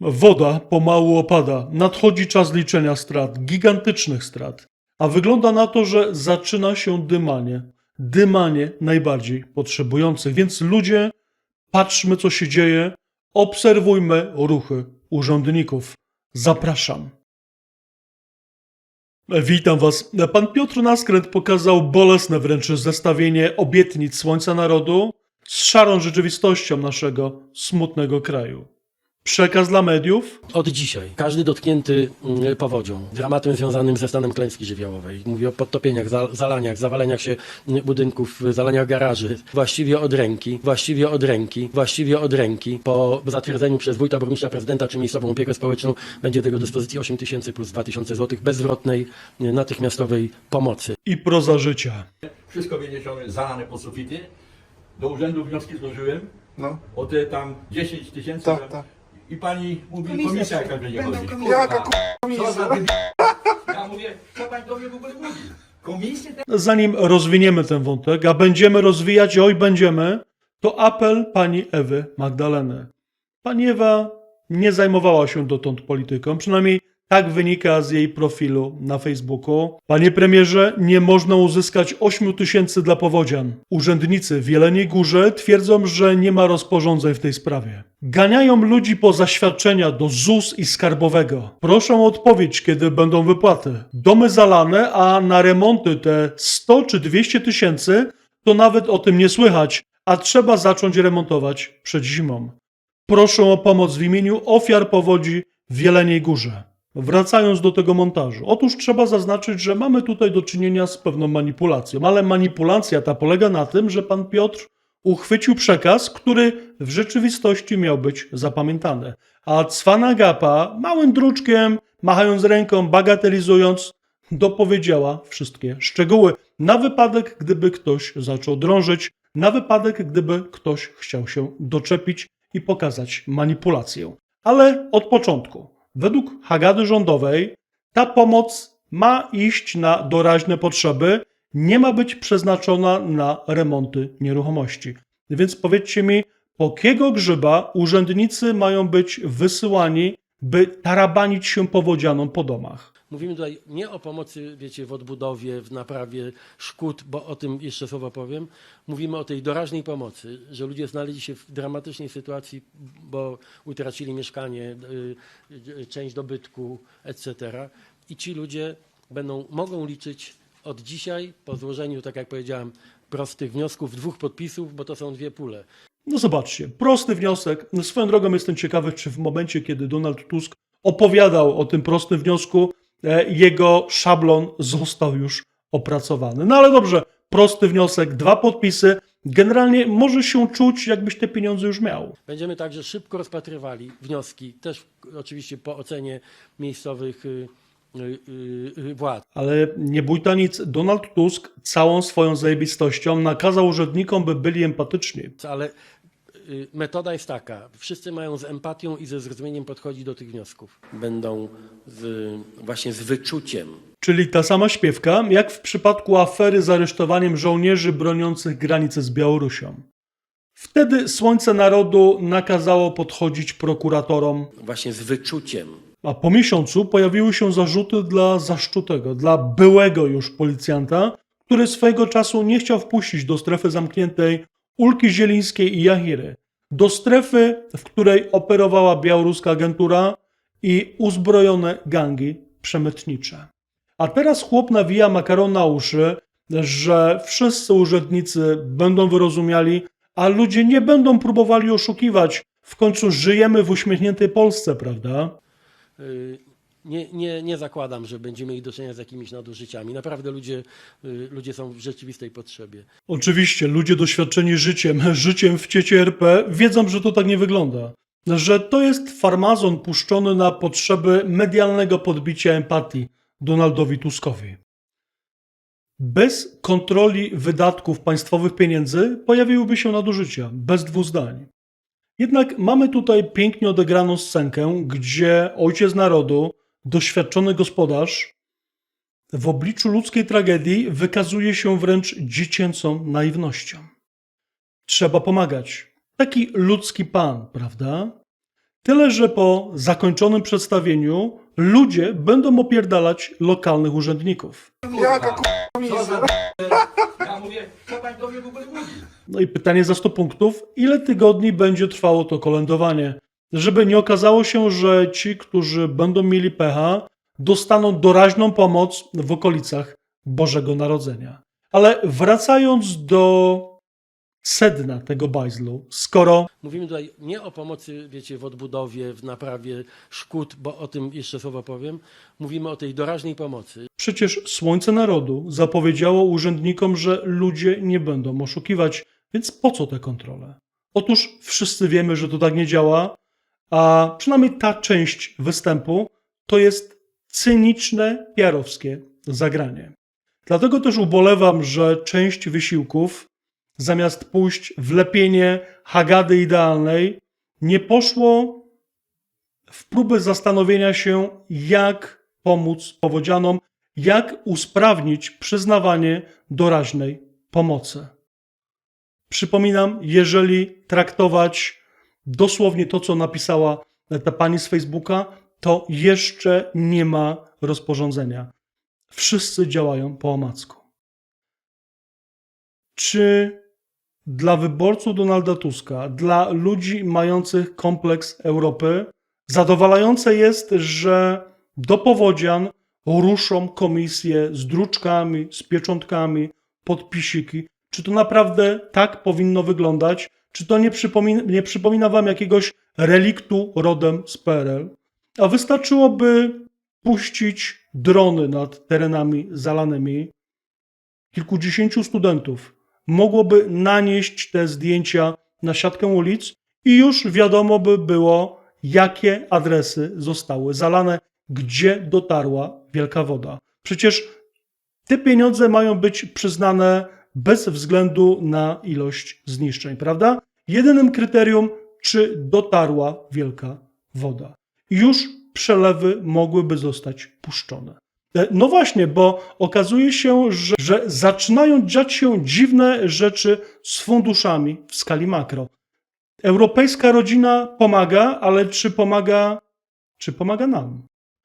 Woda pomału opada, nadchodzi czas liczenia strat, gigantycznych strat, a wygląda na to, że zaczyna się dymanie. Dymanie najbardziej potrzebujących, więc ludzie, patrzmy co się dzieje, obserwujmy ruchy urzędników. Zapraszam. Witam Was. Pan Piotr Naskręt pokazał bolesne wręcz zestawienie obietnic Słońca Narodu z szarą rzeczywistością naszego smutnego kraju. Przekaz dla mediów. Od dzisiaj każdy dotknięty mm, powodzią, dramatem związanym ze stanem klęski żywiołowej, mówię o podtopieniach, za- zalaniach, zawaleniach się mm, budynków, zalaniach garaży, właściwie od ręki, właściwie od ręki, właściwie od ręki, po zatwierdzeniu przez wójta, burmistrza, prezydenta czy miejscową opiekę społeczną będzie do jego dyspozycji 8 tysięcy plus 2 tysiące złotych bezzwrotnej, mm, natychmiastowej pomocy. i proza życia. Wszystko wyniesione, zalane po sufity. Do urzędu wnioski złożyłem No. o te tam 10 tysięcy. Tak, tak. I pani mówi, Komisja jakaś będzie będą chodzić. komisje. Jaka? Co za. Ja mówię, co pani do mnie w ogóle mówi? Te... Zanim rozwiniemy ten wątek, a będziemy rozwijać, oj będziemy, to apel pani Ewy Magdaleny. Pani Ewa nie zajmowała się dotąd polityką, przynajmniej tak wynika z jej profilu na Facebooku. Panie premierze, nie można uzyskać 8 tysięcy dla powodzian. Urzędnicy w Jeleniej Górze twierdzą, że nie ma rozporządzeń w tej sprawie. Ganiają ludzi po zaświadczenia do ZUS i skarbowego. Proszą o odpowiedź, kiedy będą wypłaty. Domy zalane, a na remonty te 100 czy 200 tysięcy to nawet o tym nie słychać, a trzeba zacząć remontować przed zimą. Proszę o pomoc w imieniu ofiar powodzi w Jeleniej Górze. Wracając do tego montażu. Otóż trzeba zaznaczyć, że mamy tutaj do czynienia z pewną manipulacją, ale manipulacja ta polega na tym, że pan Piotr uchwycił przekaz, który w rzeczywistości miał być zapamiętany. A cwana gapa małym druczkiem, machając ręką, bagatelizując, dopowiedziała wszystkie szczegóły. Na wypadek, gdyby ktoś zaczął drążyć, na wypadek, gdyby ktoś chciał się doczepić i pokazać manipulację. Ale od początku. Według Hagady rządowej ta pomoc ma iść na doraźne potrzeby, nie ma być przeznaczona na remonty nieruchomości. Więc powiedzcie mi, po kiego grzyba urzędnicy mają być wysyłani, by tarabanić się powodzianom po domach? Mówimy tutaj nie o pomocy, wiecie, w odbudowie, w naprawie szkód, bo o tym jeszcze słowo powiem. Mówimy o tej doraźnej pomocy, że ludzie znaleźli się w dramatycznej sytuacji, bo utracili mieszkanie, y, y, część dobytku, etc. I ci ludzie będą, mogą liczyć od dzisiaj po złożeniu, tak jak powiedziałem, prostych wniosków, dwóch podpisów, bo to są dwie pule. No zobaczcie, prosty wniosek. Swoją drogą jestem ciekawy, czy w momencie, kiedy Donald Tusk opowiadał o tym prostym wniosku, jego szablon został już opracowany. No ale dobrze, prosty wniosek, dwa podpisy. Generalnie może się czuć, jakbyś te pieniądze już miał. Będziemy także szybko rozpatrywali wnioski, też oczywiście po ocenie miejscowych y, y, y, władz. Ale nie bój ta nic, Donald Tusk całą swoją zajebistością nakazał urzędnikom, by byli empatyczni. Ale metoda jest taka. Wszyscy mają z empatią i ze zrozumieniem podchodzić do tych wniosków. Będą z, właśnie z wyczuciem. Czyli ta sama śpiewka, jak w przypadku afery z aresztowaniem żołnierzy broniących granicy z Białorusią. Wtedy Słońce Narodu nakazało podchodzić prokuratorom, Właśnie z wyczuciem. a po miesiącu pojawiły się zarzuty dla zaszczutego, dla byłego już policjanta, który swojego czasu nie chciał wpuścić do strefy zamkniętej Ulki Zielińskiej i Jahiry, do strefy, w której operowała białoruska agentura i uzbrojone gangi przemytnicze. A teraz chłop nawija makaron na uszy, że wszyscy urzędnicy będą wyrozumiali, a ludzie nie będą próbowali oszukiwać. W końcu żyjemy w uśmiechniętej Polsce, prawda? Nie, nie, nie zakładam, że będziemy mieli do czynienia z jakimiś nadużyciami. Naprawdę ludzie, y, ludzie są w rzeczywistej potrzebie. Oczywiście, ludzie doświadczeni życiem, życiem w ciecie RP, wiedzą, że to tak nie wygląda. Że to jest farmazon puszczony na potrzeby medialnego podbicia empatii Donaldowi Tuskowi. Bez kontroli wydatków państwowych pieniędzy pojawiłyby się nadużycia, bez dwóch zdań. Jednak mamy tutaj pięknie odegraną scenkę, gdzie ojciec narodu, doświadczony gospodarz, w obliczu ludzkiej tragedii wykazuje się wręcz dziecięcą naiwnością. Trzeba pomagać. Taki ludzki pan, prawda? Tyle, że po zakończonym przedstawieniu ludzie będą opierdalać lokalnych urzędników. Jaka za Ja mówię, co pan do mnie w ogóle mówi? No i pytanie za 100 punktów, ile tygodni będzie trwało to kolędowanie? Żeby nie okazało się, że ci, którzy będą mieli pecha, dostaną doraźną pomoc w okolicach Bożego Narodzenia. Ale wracając do sedna tego bajzlu, skoro Mówimy tutaj nie o pomocy, wiecie, w odbudowie, w naprawie szkód, bo o tym jeszcze słowo powiem. Mówimy o tej doraźnej pomocy. Przecież Słońce Narodu zapowiedziało urzędnikom, że ludzie nie będą oszukiwać, więc po co te kontrole? Otóż wszyscy wiemy, że to tak nie działa, a przynajmniej ta część występu to jest cyniczne, piarowskie zagranie. Dlatego też ubolewam, że część wysiłków, zamiast pójść w lepienie Hagady idealnej, nie poszło w próbę zastanowienia się, jak pomóc powodzianom, jak usprawnić przyznawanie doraźnej pomocy. Przypominam, jeżeli traktować dosłownie to, co napisała ta pani z Facebooka, to jeszcze nie ma rozporządzenia. Wszyscy działają po omacku. Czy dla wyborców Donalda Tuska, dla ludzi mających kompleks Europy, zadowalające jest, że do powodzian ruszą komisje z druczkami, z pieczątkami, podpisiki. Czy to naprawdę tak powinno wyglądać? Czy to nie przypomina, nie przypomina wam jakiegoś reliktu rodem z PRL? A wystarczyłoby puścić drony nad terenami zalanymi. Kilkudziesięciu studentów mogłoby nanieść te zdjęcia na siatkę ulic i już wiadomo by było, jakie adresy zostały zalane, gdzie dotarła wielka woda. Przecież te pieniądze mają być przyznane bez względu na ilość zniszczeń, prawda? Jedynym kryterium, czy dotarła wielka woda. Już przelewy mogłyby zostać puszczone. E, No właśnie, bo okazuje się, że, że zaczynają dziać się dziwne rzeczy z funduszami w skali makro. Europejska rodzina pomaga, ale czy pomaga, czy pomaga nam?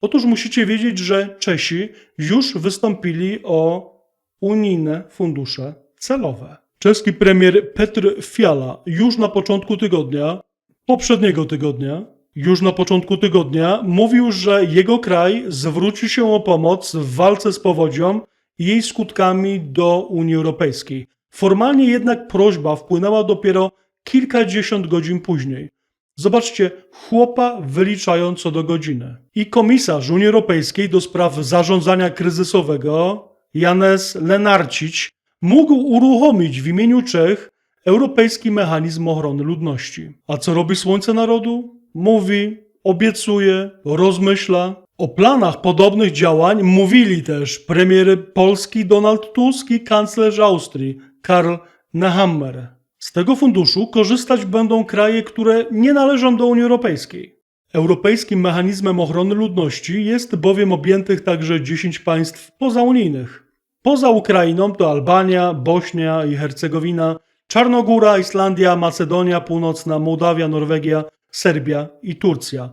Otóż musicie wiedzieć, że Czesi już wystąpili o unijne fundusze celowe. Czeski premier Petr Fiala już na początku tygodnia, poprzedniego tygodnia, już na początku tygodnia mówił, że jego kraj zwróci się o pomoc w walce z powodzią i jej skutkami do Unii Europejskiej. Formalnie jednak prośba wpłynęła dopiero kilkadziesiąt godzin później. Zobaczcie, chłopa wyliczają co do godziny. I komisarz Unii Europejskiej do spraw zarządzania kryzysowego, Janes Lenarcic, mógł uruchomić w imieniu Czech Europejski Mechanizm Ochrony Ludności. A co robi Słońce Narodu? Mówi, obiecuje, rozmyśla. O planach podobnych działań mówili też premier Polski Donald Tusk i kanclerz Austrii Karl Nehammer. Z tego funduszu korzystać będą kraje, które nie należą do Unii Europejskiej. Europejskim mechanizmem ochrony ludności jest bowiem objętych także 10 państw pozaunijnych. Poza Ukrainą to Albania, Bośnia i Hercegowina, Czarnogóra, Islandia, Macedonia Północna, Mołdawia, Norwegia, Serbia i Turcja.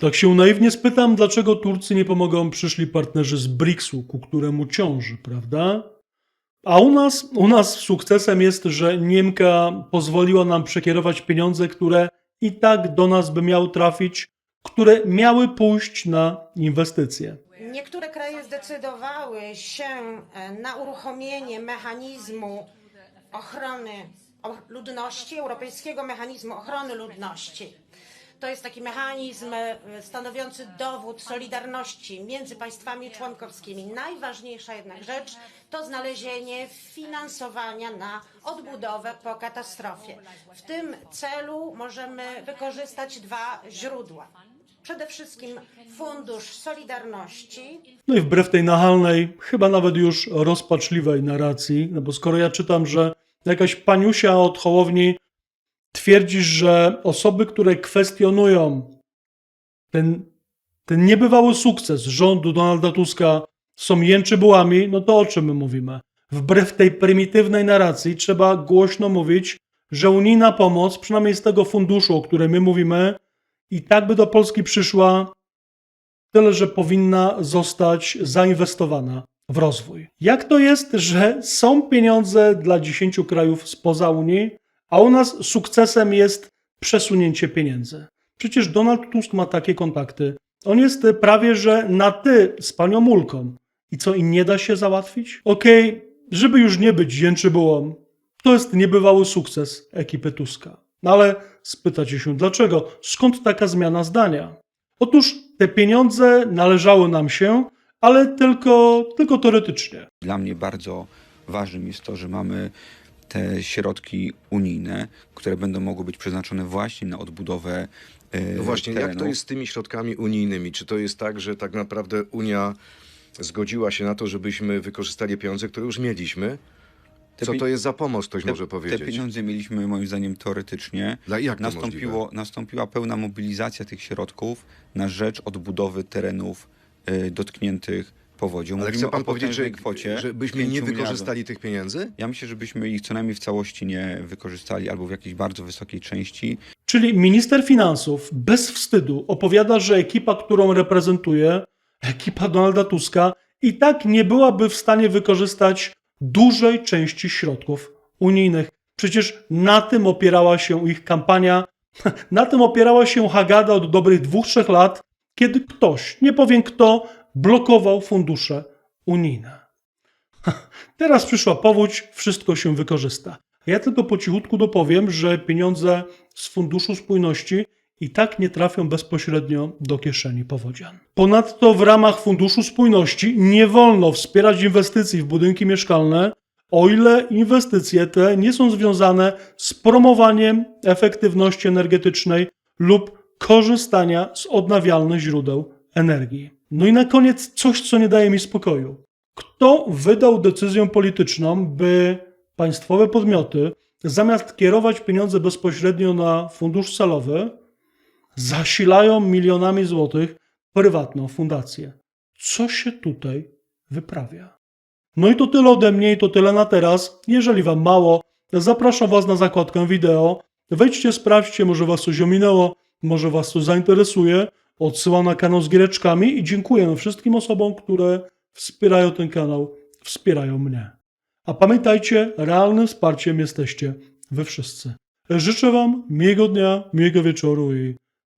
Tak się naiwnie spytam, dlaczego Turcy nie pomogą przyszli partnerzy z BRICS-u, ku któremu ciąży, prawda? A u nas, u nas sukcesem jest, że Niemka pozwoliła nam przekierować pieniądze, które i tak do nas by miały trafić, które miały pójść na inwestycje. Niektóre kraje zdecydowały się e, na uruchomienie mechanizmu ochrony ludności, Europejskiego Mechanizmu Ochrony Ludności. To jest taki mechanizm e, stanowiący dowód solidarności między państwami członkowskimi. Najważniejsza jednak rzecz to znalezienie finansowania na odbudowę po katastrofie. W tym celu możemy wykorzystać dwa źródła. Przede wszystkim Fundusz Solidarności, No i wbrew tej nachalnej, chyba nawet już rozpaczliwej narracji, no bo skoro ja czytam, że jakaś paniusia od Hołowni twierdzi, że osoby, które kwestionują ten, ten niebywały sukces rządu Donalda Tuska są jęczybułami, no to o czym my mówimy? Wbrew tej prymitywnej narracji trzeba głośno mówić, że unijna pomoc, przynajmniej z tego funduszu, o którym my mówimy, i tak by do Polski przyszła, tyle że powinna zostać zainwestowana w rozwój. Jak to jest, że są pieniądze dla 10 krajów spoza Unii, a u nas sukcesem jest przesunięcie pieniędzy? Przecież Donald Tusk ma takie kontakty. On jest prawie że na ty z panią Mulką. I co, i nie da się załatwić? Okej, żeby już nie być jęczybułą, to jest niebywały sukces ekipy Tuska. No ale spytacie się dlaczego? Skąd taka zmiana zdania? Otóż te pieniądze należały nam się, ale tylko, tylko teoretycznie. Dla mnie bardzo ważnym jest to, że mamy te środki unijne, które będą mogły być przeznaczone właśnie na odbudowę e, No właśnie, jak to jest z tymi środkami unijnymi? Czy to jest tak, że tak naprawdę Unia zgodziła się na to, żebyśmy wykorzystali pieniądze, które już mieliśmy? Te Co to jest za pomoc, ktoś te, może te powiedzieć? pieniądze mieliśmy moim zdaniem teoretycznie. Dla jak to Nastąpiło, możliwe? nastąpiła pełna mobilizacja tych środków na rzecz odbudowy terenów e, dotkniętych powodzią. Ale Mówimy chce pan powiedzieć, że, kwocie że byśmy 5 nie miliardów. wykorzystali tych pieniędzy? Ja myślę, żebyśmy ich co najmniej w całości nie wykorzystali albo w jakiejś bardzo wysokiej części. Czyli minister finansów bez wstydu opowiada, że ekipa, którą reprezentuje, ekipa Donalda Tuska, i tak nie byłaby w stanie wykorzystać dużej części środków unijnych. Przecież na tym opierała się ich kampania, na tym opierała się Hagada od dobrych dwóch, trzech lat, kiedy ktoś, nie powiem kto, blokował fundusze unijne. Teraz przyszła powódź, wszystko się wykorzysta. Ja tylko po cichutku dopowiem, że pieniądze z Funduszu Spójności i tak nie trafią bezpośrednio do kieszeni powodzian. Ponadto w ramach Funduszu Spójności nie wolno wspierać inwestycji w budynki mieszkalne, o ile inwestycje te nie są związane z promowaniem efektywności energetycznej lub korzystania z odnawialnych źródeł energii. No i na koniec coś, co nie daje mi spokoju. Kto wydał decyzję polityczną, by państwowe podmioty, zamiast kierować pieniądze bezpośrednio na fundusz celowy, zasilają milionami złotych prywatną fundację? Co się tutaj wyprawia? No i to tyle ode mnie i to tyle na teraz. Jeżeli Wam mało, zapraszam Was na zakładkę wideo. Wejdźcie, sprawdźcie, może Was coś ominęło, może Was coś zainteresuje. Odsyłam na kanał z giereczkami i dziękuję wszystkim osobom, które wspierają ten kanał, wspierają mnie. A pamiętajcie, realnym wsparciem jesteście Wy wszyscy. Życzę Wam miłego dnia, miłego wieczoru i